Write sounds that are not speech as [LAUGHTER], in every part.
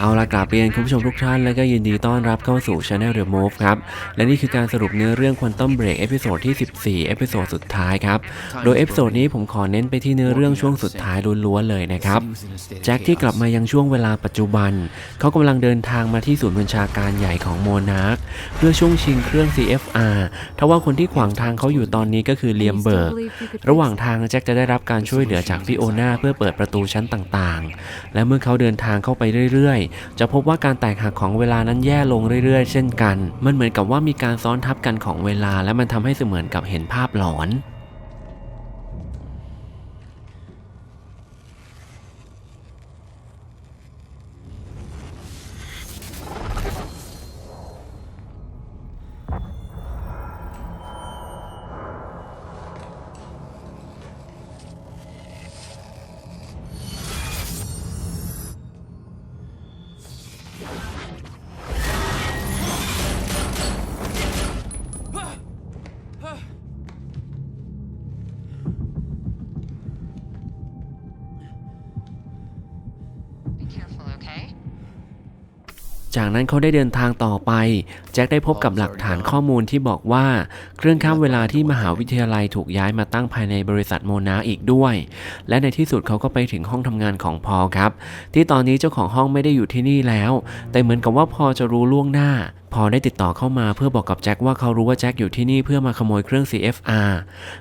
เอาละกราบเรียนคุณผู้ชมทุกท่านและก็ยินดีต้อนรับเข้าสู่ Channel The Move ครับ และนี่คือการสรุปเนื้อเรื่อง Quantum Break เอพิโซดที่ 14 เอพิโซดสุดท้ายครับ โดยเอพิโซดนี้ผมขอเน้นไปที่เนื้อเรื่องช่วงสุดท้ายล้วนๆเลยนะครับ แจ็คที่กลับมายังช่วงเวลาปัจจุบัน เขากำลังเดินทางมาที่ศูนย์บัญชาการใหญ่ของโมนาร์คเพื่อช่วงชิงเครื่อง CFR ทว่าคนที่ขวางทางเขาอยู่ตอนนี้ก็คือเลียมเบิร์กระหว่างทางแจ็คจะได้รับการช่วยเหลือจากฟิโอนาเพื่อเปิดประตูชั้นต่างๆ และเมื่อเขาเดินทางเข้าไปเรื่อยๆ จะพบว่าการแตกหักของเวลานั้นแย่ลงเรื่อยๆ เช่นกัน มันเหมือนกับว่ามีการซ้อนทับกันของเวลา และมันทำให้เสมือนกับเห็นภาพหลอน จากนั้นเขาได้เดินทางต่อไป แจ็คได้พบกับหลักฐานข้อมูลที่บอกว่า เครื่องข้ามเวลาที่มหาวิทยาลัยถูกย้ายมาตั้งภายในบริษัทโมนาอีกด้วย และในที่สุดเขาก็ไปถึงห้องทำงานของพอลครับ ที่ตอนนี้เจ้าของห้องไม่ได้อยู่ที่นี่แล้ว แต่เหมือนกับว่าพอจะรู้ล่วงหน้า พอได้ติดต่อเข้ามาเพื่อบอกกับแจ็คว่าเขารู้ว่าแจ็คอยู่ที่นี่เพื่อมาขโมยเครื่อง CFR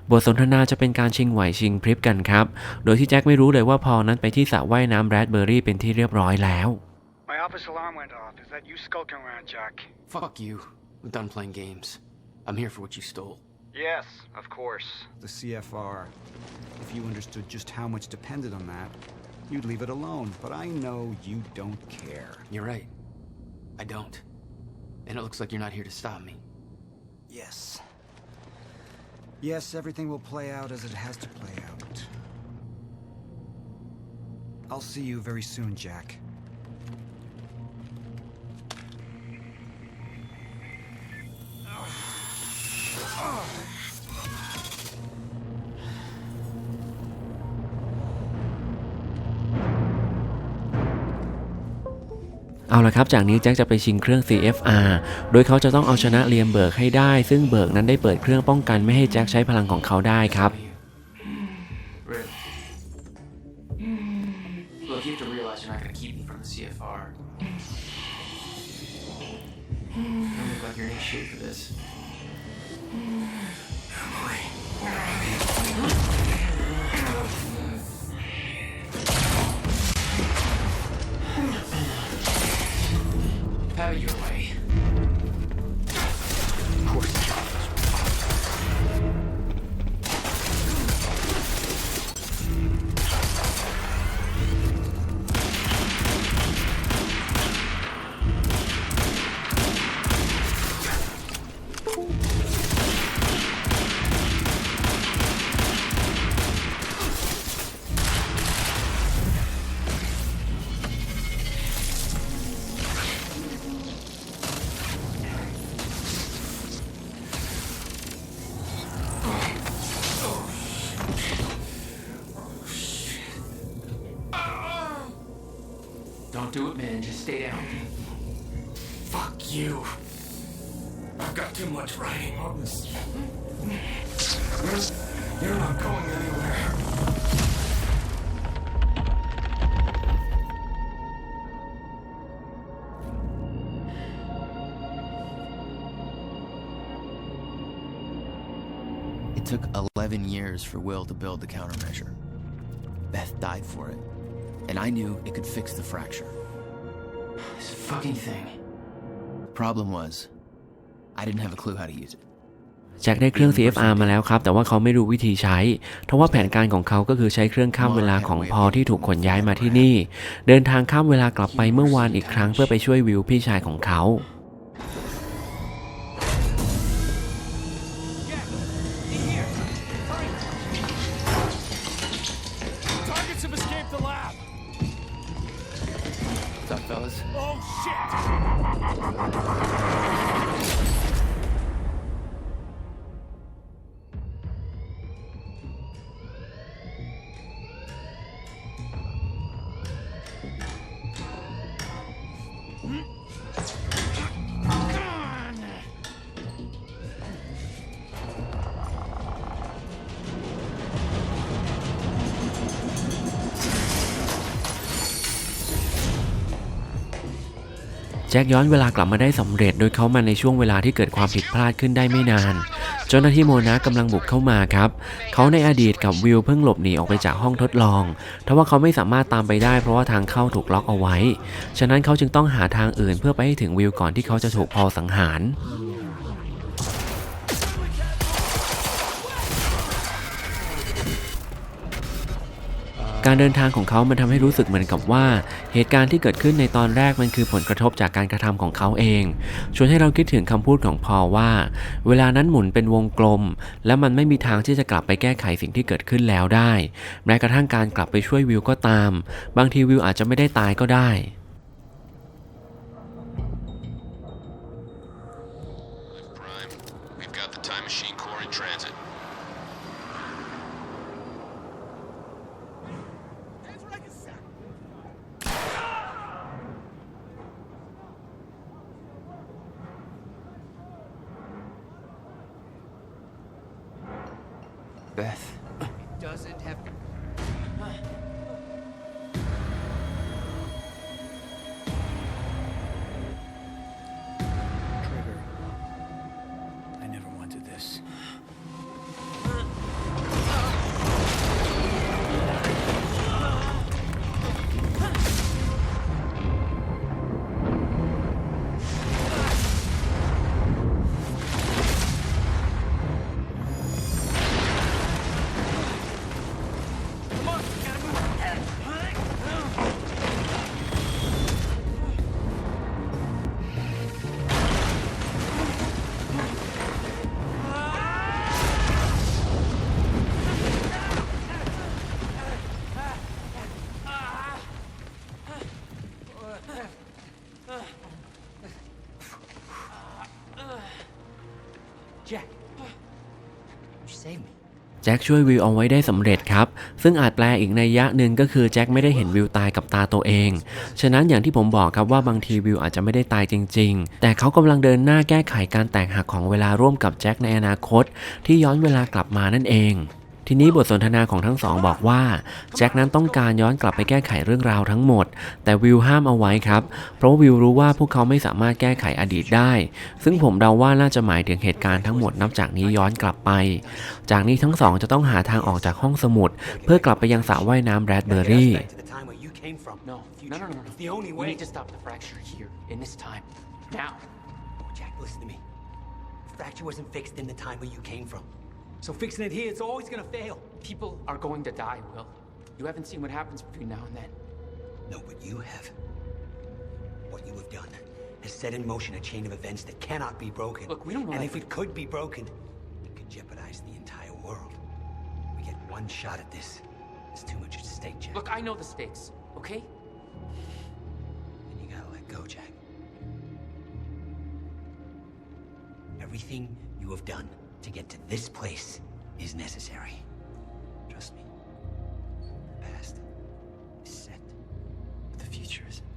บทสนทนาจะเป็นการชิงไหวชิงพริบกันครับ โดยที่แจ็คไม่รู้เลยว่าพอลนั้นไปที่สระว่ายน้ำแบรดเบอร์รี่เป็นที่เรียบร้อยแล้ว My office alarm went off. Is that you skulking around, Jack? Fuck you. I'm done playing games. I'm here for what you stole. Yes, of course. the CFR. If you understood just how much depended on that, you'd leave it alone. But I know you don't care. You're right. I don't. And it looks like you're not here to stop me. Yes. Yes, everything will play out as it has to play out. I'll see you very soon, Jack. เอาละครับ จากนี้แจ็คจะไปชิงเครื่อง CFR โดยเขาจะต้องเอาชนะเลียมเบิร์กให้ได้ ซึ่งเบิร์กนั้นได้เปิดเครื่องป้องกันไม่ให้แจ็คใช้พลังของเขาได้ครับ do it, man. Just stay down. Fuck you. I've got too much writing on this. You're, you're not going anywhere. It took 11 years for Will to build the countermeasure. Beth died for it. And I knew it could fix the fracture. This fucking thing. Problem was, I didn't have a clue how to use it. แจ็คได้เครื่อง CFR มาแล้วครับ แต่ว่าเขาไม่รู้วิธีใช้ ทว่าแผนการของเขาก็คือใช้เครื่องข้ามเวลาของพอที่ถูกขนย้ายมาที่นี่ เดินทางข้ามเวลากลับไปเมื่อวานอีกครั้งเพื่อไปช่วยวิวพี่ชายของเขา แจ็คย้อนเวลากลับมาได้สำเร็จ โดยเขามาในช่วงเวลาที่เกิดความผิดพลาดขึ้นได้ไม่นาน เจ้าหน้าที่โมนากำลังบุกเข้ามาครับ เขาในอดีตกับวิลเพิ่งหลบหนีออกไปจากห้องทดลองทว่าเขาไม่สามารถตามไปได้เพราะว่าทางเข้าถูกล็อกเอาไว้ ฉะนั้นเขาจึงต้องหาทางอื่นเพื่อไปให้ถึงวิลก่อนที่เขาจะถูกพอสังหาร การเดินทางของเขามันทำให้รู้สึกเหมือนกับว่า เหตุการณ์ที่เกิดขึ้นในตอนแรกมันคือผลกระทบจากการกระทำของเขาเอง ชวนให้เราคิดถึงคำพูดของพอลว่า เวลานั้นหมุนเป็นวงกลม และมันไม่มีทางที่จะกลับไปแก้ไขสิ่งที่เกิดขึ้นแล้วได้ แม้กระทั่งการกลับไปช่วยวิวก็ตาม บางทีวิวอาจจะไม่ได้ตายก็ได้ Beth. It doesn't have. แจ็คช่วยวิวเอาไว้ได้สำเร็จครับ ซึ่งอาจแปลอีกในยะหนึ่งก็คือแจ็คไม่ได้เห็นวิวตายกับตาตัวเอง ฉะนั้นอย่างที่ผมบอกครับว่าบางทีวิวอาจจะไม่ได้ตายจริง ๆ แต่เขากำลังเดินหน้าแก้ไขการแตกหักของเวลาร่วมกับแจ็คในอนาคต ที่ย้อนเวลากลับมานั่นเอง ทีนี้บทสนทนาของทั้งสองบอกว่าแจ็คนั้นต้องการย้อนกลับไปแก้ไขเรื่องราวทั้งหมด แต่วิวห้ามเอาไว้ครับ เพราะวิวรู้ว่าพวกเขาไม่สามารถแก้ไขอดีตได้ ซึ่งผมเดาว่าน่าจะหมายถึงเหตุการณ์ทั้งหมดนับจากนี้ย้อนกลับไป จากนี้ทั้งสองจะต้องหาทางออกจากห้องสมุด เพื่อกลับไปยังสระว่ายน้ำแรดเบอร์รี่ came from. No, no, no, no, no. The only We way. need to stop the fracture here, in this time. Now. Jack, listen to me. The fracture wasn't fixed in the time where you came from. So fixing it here, it's always gonna fail. People are going to die, Will. You haven't seen what happens between now and then. No, but you have. What you have done has set in motion a chain of events that cannot be broken. Look, we don't know And that if it could be broken, it could jeopardize the entire world. We get one shot at this. There's too much at stake, Jack. Look, I know the stakes, okay? And you gotta let go, Jack. Everything you have done to get to this place is necessary. Trust me. The past is set, but the future isn't.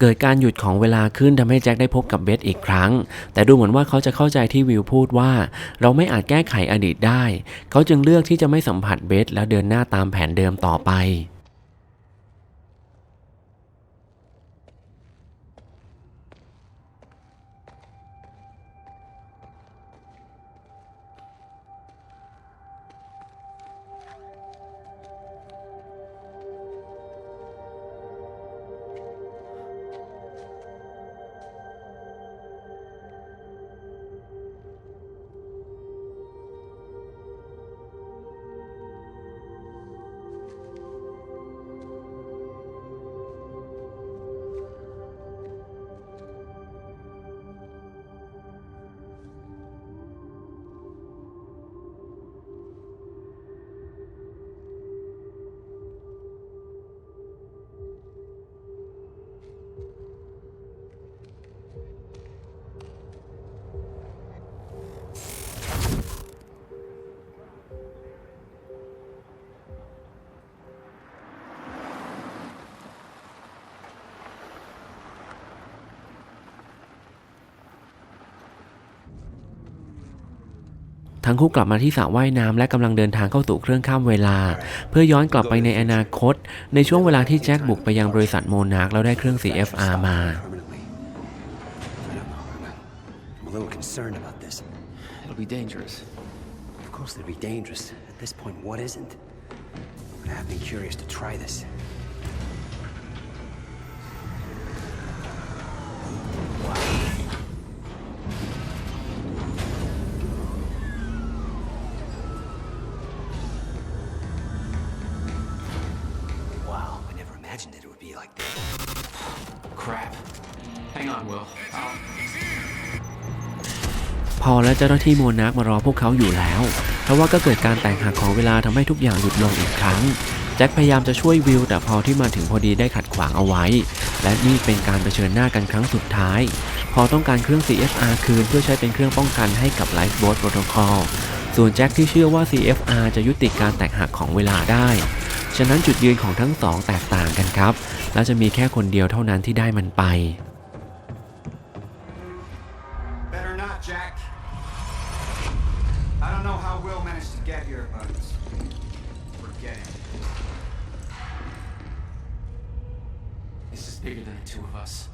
เกิดการหยุดของเวลาขึ้นทำให้แจ็คได้พบกับเบสอีกครั้ง แต่ดูเหมือนว่าเขาจะเข้าใจที่วิวพูดว่า เราไม่อาจแก้ไขอดีตได้ เขาจึงเลือกที่จะไม่สัมผัสเบสแล้วเดินหน้าตามแผนเดิมต่อไป ทั้งคู่กลับมาที่สระว่ายน้ำและกำลังเดินทางเข้าสู่เครื่องข้ามเวลา เพื่อย้อนกลับไปในอนาคต ในช่วงเวลาที่แจ็คบุกไปยังบริษัทโมนาร์กแล้วได้เครื่อง CFR มา Permanently. I don't know. I'm a, I'm a little concerned about this. It'll be dangerous. Of course, it'd be dangerous. At this point, what isn't? But I have been curious to try this. และเจ้าหน้าที่โมนาร์กมารอพวกเขาอยู่แล้วเพราะว่าก็เกิดการแตกหักของเวลาทำให้ทุกอย่างหยุดลงอีกครั้ง แจ็คพยายามจะช่วยวิลแต่พอที่มาถึงพอดีได้ขัดขวางเอาไว้ และนี่เป็นการเผชิญหน้ากันครั้งสุดท้าย พอต้องการเครื่อง CFR คืนเพื่อใช้เป็นเครื่องป้องกันให้กับ Lifeboat Protocol ส่วนแจ็คที่เชื่อว่า CFR จะยุติการแตกหักของเวลาได้ ฉะนั้นจุดยืนของทั้งสองแตกต่างกันครับ และจะมีแค่คนเดียวเท่านั้นที่ได้มันไป This is bigger than the two of us.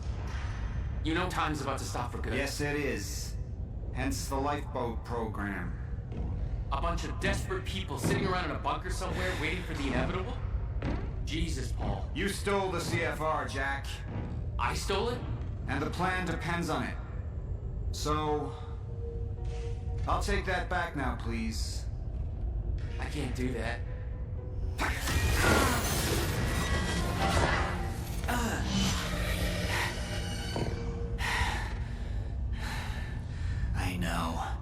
You know time's about to stop for good. Yes, it is. Hence the lifeboat program. A bunch of desperate people sitting around in a bunker somewhere waiting for the inevitable? Jesus, Paul. You stole the CFR, Jack, I stole it? and the plan depends on it. So, I'll take that back now, please. I can't do that. I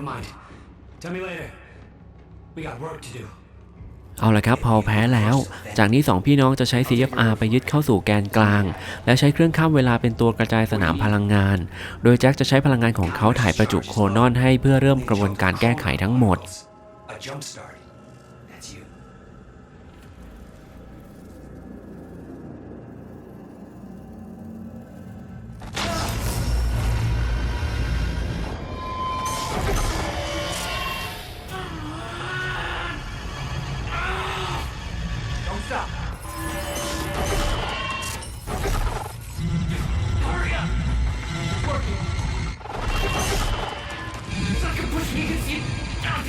Never mind. Tell me later. We got work to do. เอาละครับพอแพ้แล้ว จากนี้สองพี่น้องจะใช้ CFR ไปยึดเข้าสู่แกนกลาง และใช้เครื่องข้ามเวลาเป็นตัวกระจายสนามพลังงาน โดยแจ็คจะใช้พลังงานของเขาถ่ายประจุโครนอนให้เพื่อเริ่มกระบวนการแก้ไขทั้งหมด A jump start.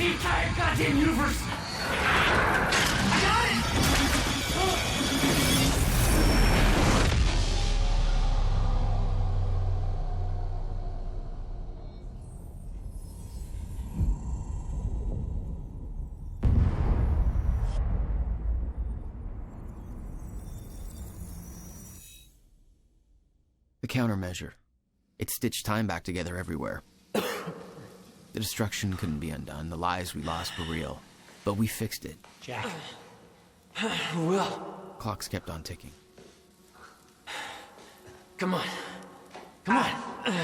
The entire goddamn universe. Countermeasure. It stitched time back together everywhere. The destruction couldn't be undone. The lives we lost were real. But we fixed it. Jack. [SIGHS] Will, Clocks kept on ticking. come on. Come on. [SIGHS]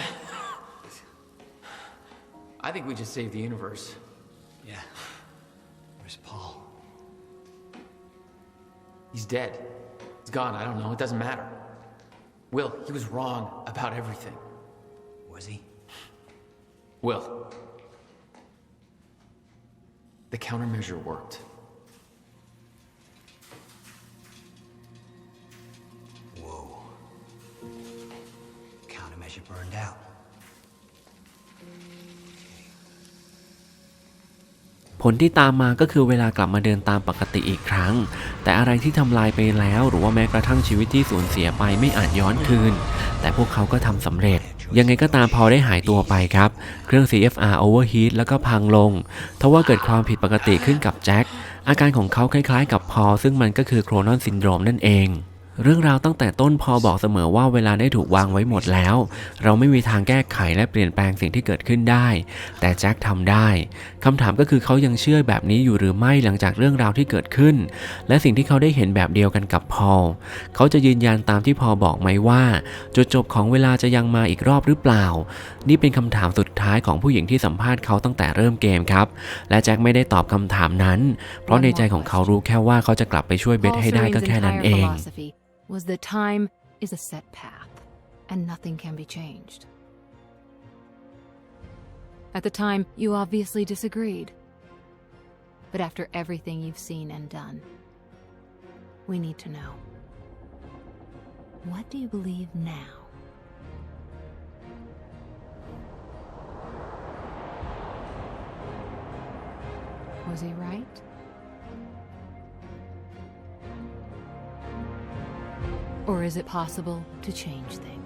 I think we just saved the universe. Yeah. Where's Paul? He's dead. He's gone. I don't know. It doesn't matter. Will, he was wrong about everything. Was he? Will. The countermeasure worked. Whoa. Countermeasure burned out. ผลที่ตามมาก็คือเวลากลับมาเดินตามปกติอีกครั้ง แต่อะไรที่ทำลายไปแล้ว หรือว่าแม้กระทั่งชีวิตที่สูญเสียไปไม่อาจย้อนคืน แต่พวกเขาก็ทำสำเร็จ ยังไงก็ตามพอได้หายตัวไปครับ เครื่อง CFR overheat แล้วก็พังลง ทว่าเกิดความผิดปกติขึ้นกับแจ็ค อาการของเขาคล้ายๆ กับพอซึ่งมันก็คือโครนอนซินโดรมนั่นเอง เรื่องราวตั้งแต่ต้นพอบอกเสมอว่าเวลาได้ถูกวางไว้หมดแล้ว เราไม่มีทางแก้ไขและเปลี่ยนแปลงสิ่งที่เกิดขึ้นได้ แต่แจ็คทำได้คำถามก็คือเขายังเชื่อแบบนี้อยู่หรือไม่หลังจากเรื่องราวที่เกิดขึ้น และสิ่งที่เขาได้เห็นแบบเดียวกันกับพอลเขาจะยืนยันตามที่พอบอกไหมว่าจุดจบของเวลาจะยังมาอีกรอบหรือเปล่า นี่เป็นคำถามสุดท้ายของผู้หญิงที่สัมภาษณ์เขาตั้งแต่เริ่มเกมครับ และแจ็คไม่ได้ตอบคำถามนั้น เพราะในใจของเขารู้แค่ว่าเขาจะกลับไปช่วยเบสให้ได้ก็แค่นั้นเอง philosophy was that time is a set path, and nothing can be changed. At the time, you obviously disagreed. But after everything you've seen and done, we need to know. What do you believe now? Was he right? Or is it possible to change things?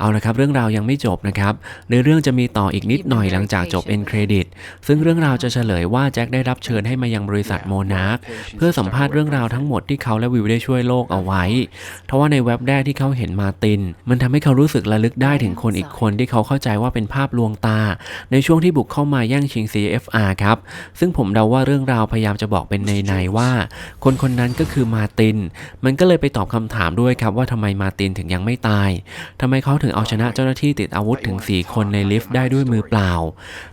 เอาละครับเรื่องราวยังไม่จบนะครับในเรื่องจะมีต่ออีกนิดหน่อยหลังจากจบ end credit ซึ่งเรื่องราวจะเฉลยว่าแจ็คได้รับเชิญให้มายังบริษัทโมนาร์คเพื่อสัมภาษณ์เรื่องราวทั้งหมดที่เขาและวิวได้ช่วยโลกเอาไว้ทว่าในเว็บแรกที่เขาเห็นมาร์ติน มันทำให้เขารู้สึกระลึกได้ถึงคนอีกคนที่เขาเข้าใจว่าเป็นภาพลวงตา ในช่วงที่บุกเข้ามาแย่งชิง CFR ครับซึ่งผมเดาว่าเรื่องราวพยายามจะบอกเป็นในๆว่า คนคนนั้นก็คือมาร์ติน มันก็เลยไปตอบคำถามด้วยครับว่าทำไมมาร์ตินถึงยังไม่ตายทำไมเขาถึงเอาชนะเจ้าหน้าที่ติดอาวุธถึง 4 คนในลิฟต์ได้ด้วยมือเปล่า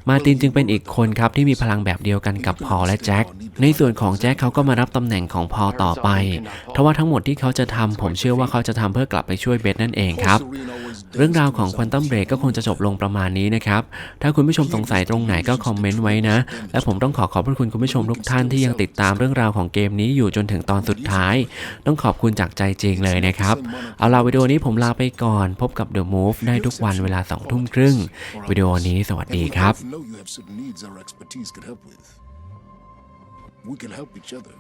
มาตินจึงเป็นอีกคนครับที่มีพลังแบบเดียวกันกับพอและแจ็ค ในส่วนของแจ็คเขาก็มารับตำแหน่งของพอต่อไปทว่าทั้งหมดที่เขาจะทำผมเชื่อว่าเขาจะทำเพื่อกลับไปช่วยเบสนั่นเองครับ เรื่องราวของควอนตัมเบรกก็คงจะจบลงประมาณนี้นะครับ ถ้าคุณผู้ชมสงสัยตรงไหนก็คอมเมนต์ไว้นะ และผมต้องขอขอบพระคุณคุณผู้ชมทุกท่านที่ยังติดตามเรื่องราวของเกมนี้อยู่จนถึงตอนสุดท้าย ต้องขอบคุณจากใจจริงเลยนะครับ เอาล่ะวิดีโอนี้ผมลาไปก่อน พบกับ The Move ได้ทุกวันเวลา2ทุ่มครึ่งวิดีโอนี้สวัสดีครับ We can help each other.